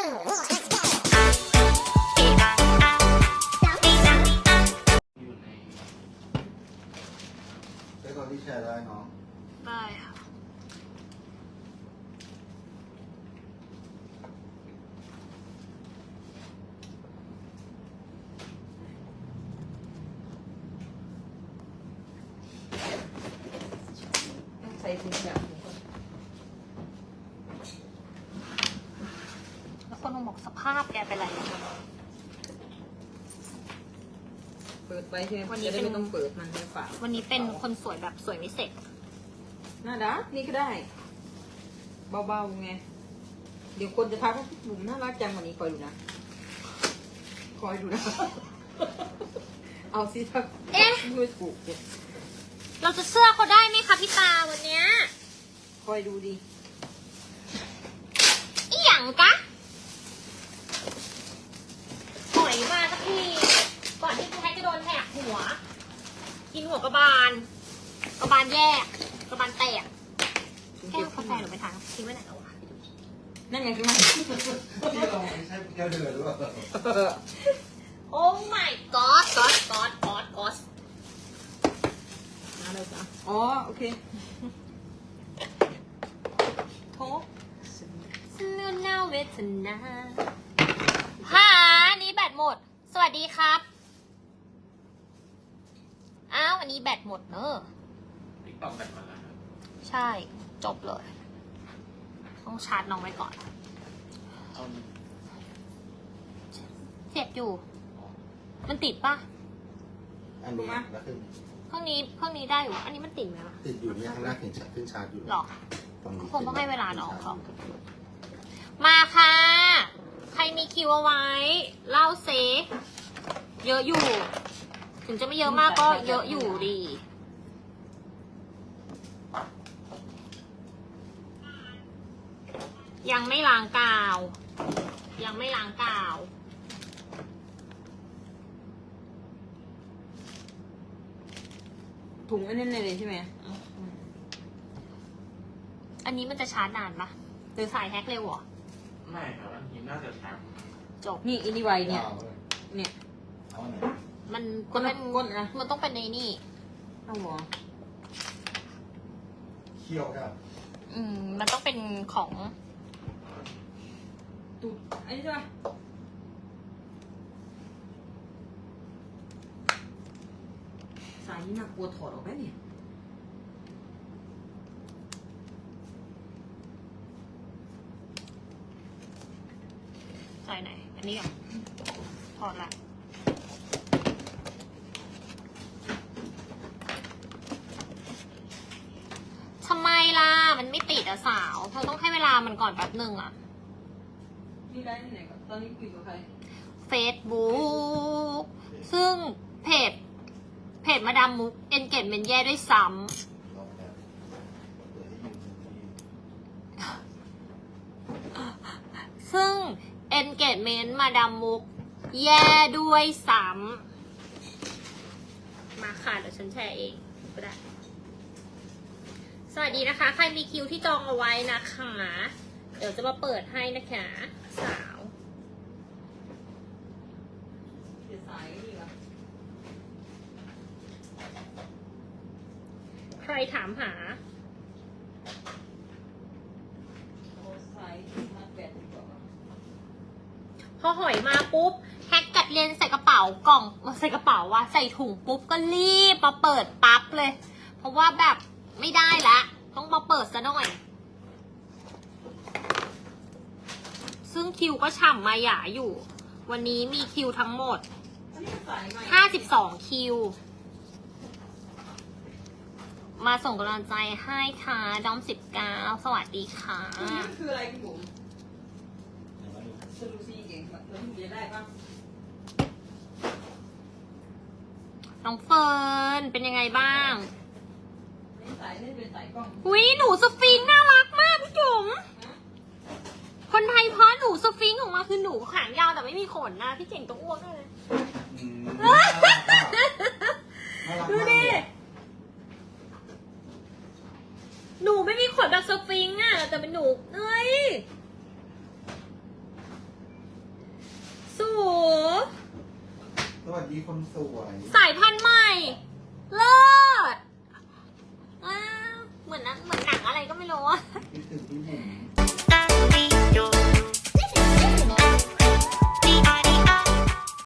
ไปก่อนคนที่แชร์ได้เนาะ ได้ค่ะ ใส่ถุงแบบนี้ก่อน แล้ว คนมาบอกสภาพแกเป็นไรอะเปิดไว้ใช่ไหมวันนี้จะได้เป็น ไม่ต้องเปิดมันในฝาวันนี้เป็นคนสวยแบบสวยไม่เสร็จน่ารักนี่ก็ได้ เบาๆไง เดี๋ยวคนจะทักว่าหนุ่มน่ารักจังวันนี้คอยดูนะ คอยดูนะ เอาสิทักเอ๊ะ ด้วยถูกเนี่ยเราจะเสื้อเขาได้ไหมคะพี่ตาวันเนี้ยคอยดูดิ อีหยังกะหอยมาสักทีก่อนที่คุณแท็กจะโดนแหกหัว กินหัวกระบาล กระบาลแยกกระบาลแตกแก้วกาแฟหนูไปทานทิ้งไว้ไหนแล้ววะนั่นไงคือมันที่เราไม่ใช่แก้วเดือดหรือเปล่าโอ้ my god god god god god อะไรจ๊ะอ๋อ โอเคโทสนุนนาเวทนาหานี้แบตหมด สวัสดีครับ อ้าวอันนี้แบตหมดเนอะ ติ๊กต็อกแบบมาแล้วใช่จบเลย ต้องชาร์จน้องไว้ก่อน เอาเสียบอยู่ มันติดปะอันนี้แล้วขึ้นเครื่องนี้เครื่องนี้ได้อยู่ อันนี้มันติดไหมวะติดอยู่เนี่ยข้างหน้าเห็นชัดขึ้นชาร์จอยู่หรอตรงนี้คงต้องให้เวลาน้องเขามาค่ะ ใครมีคิวเอาไว้ เล่าเซเยอะอยู่ ถึงจะไม่เยอะมากก็เยอะอยู่ดี ยังไม่ล้างกาว ยังไม่ล้างกาว ถุงอันนั้นเลยใช่ไหมอันนี้มันจะชาร์จนานปะหรือสายแฮกเร็วเหรอ ไม่ครับอันนี้น่าจะช้าจบ นี่อินดีไวเนี่ยยาวเลยเนี่ย เอาไหนมันก้นเป็นก้นนะ มันต้องเป็นในนี่เอาหัวเคี่ยวครับอืม มันต้องเป็นของ ตูดอันนี้ใช่ไหมสายนี้น่ากลัวถอดออกไหมเนี่ยใส่ไหน อันนี้ก่อนถอดละทำไมล่ะ มันไม่ติดอะสาว เธอต้องให้เวลามันก่อนแป๊บหนึ่งอะ นี่ได้ที่ไหนก่อนตอนนี้คุยกับใคร Facebook ซึ่งเพจ เพจมาดามมุก เอนเกจเมนแย่ด้วยซ้ลองแบบเปิดให้ยูทีำ ซึ่ง engagement มาดามมุก แย่ด้วยซ้ำ มาค่ะ เดี๋ยวฉันแชร์เองก็ได้ สวัสดีนะคะ ใครมีคิวที่จองเอาไว้นะคะ เดี๋ยวจะมาเปิดให้นะคะสาวเสียสายนี่วะใครถามหาโอ้สายมาแบตดีกว่าพอหอยมาปุ๊บแฮกกัดเลนใส่กระเป๋ากล่องใส่กระเป๋าว่ะใส่ถุงปุ๊บก็รีบมาเปิดปั๊บเลย เพราะว่าแบบไม่ได้ละ ต้องมาเปิดซะหน่อย ซึ่งคิวก็ฉ่ำมาหยาอยู่ วันนี้มีคิวทั้งหมดอันนี้สายใหม่52 คิว มาส่งกำลังใจให้ค่ะดอม19 สวัสดีค่ะอันนี้คืออะไรคุณบุ๋มเดี๋ยวมาดูสรูซี่เก่งแบบแล้วคุณจะได้ป่ะน้องเฟิร์นเป็นยังไงบ้างนี่สายนี่เป็นสายกล้องหุยหนูสฟิ คือหนูขางยาวแต่ไม่มีขนนะ พี่เจ๋งต้องอ้วกเลยดูดิหนูไม่มีขนแบบสฟิงอะแต่เป็นหนูเอ้ยสูสวัสดีคนสวยสายพันธุ์ใหม่ เลิศเหมือนนะเหมือนหนังอะไรก็ไม่รู้อะคิดถึงพี่บุ๋